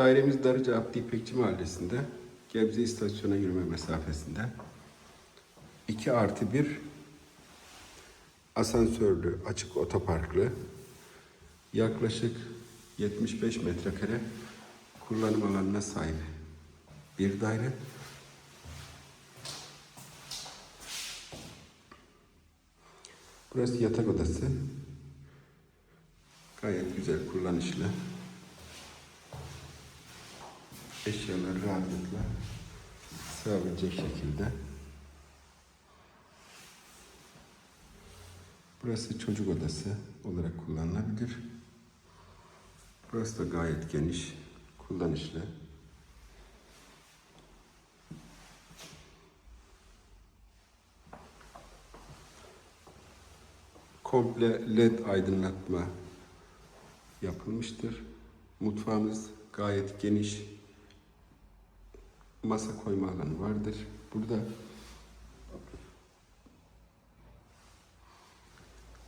Dairemiz Darıca Abdi İpekçi Mahallesi'nde. Gebze istasyona yürüme mesafesinde. 2 artı 1 asansörlü, açık otoparklı, yaklaşık 75 metrekare kullanım alanına sahip bir daire. Burası yatak odası. Gayet güzel, kullanışlı. Eşyalar rahatlıkla sığabilecek şekilde. Burası çocuk odası olarak kullanılabilir. Burası da gayet geniş, kullanışlı. Komple led aydınlatma yapılmıştır. Mutfağımız gayet geniş. Masa koyma alanı vardır. Burada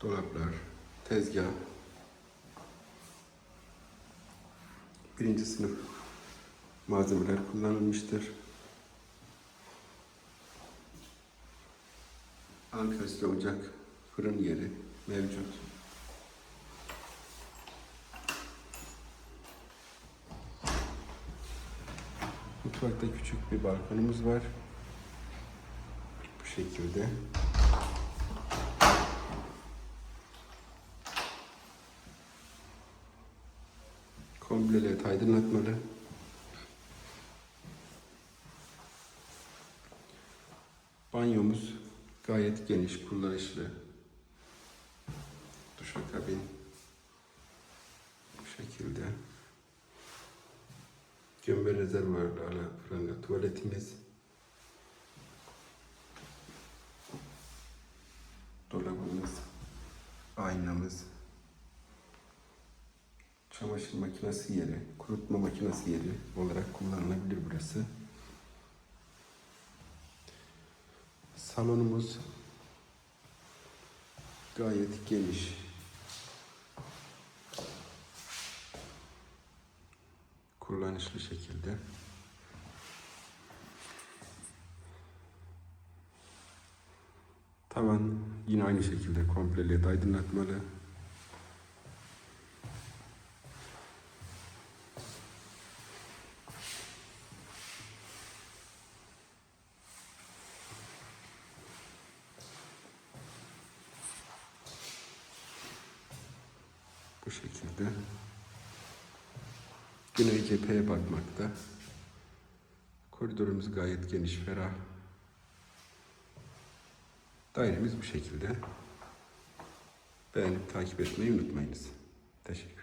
dolaplar, tezgah, birinci sınıf malzemeler kullanılmıştır. Ankastre ocak, fırın yeri mevcut. Mutfakta küçük bir balkonumuz var. Bu şekilde. Komple led aydınlatmalı. Banyomuz gayet geniş, kullanışlı. Duşakabin bu şekilde. Gömbe rezervuarlı ala pranga tuvaletimiz. Dolabımız, aynamız, çamaşır makinesi yeri, kurutma makinesi yeri olarak kullanılabilir burası. Salonumuz gayet geniş. Kullanışlı şekilde. Tavan yine aynı şekilde komple led aydınlatmalı. Bu şekilde. Güney cepheye bakmakta. Koridorumuz gayet geniş, ferah. Dairemiz bu şekilde. Beğenip takip etmeyi unutmayınız. Teşekkür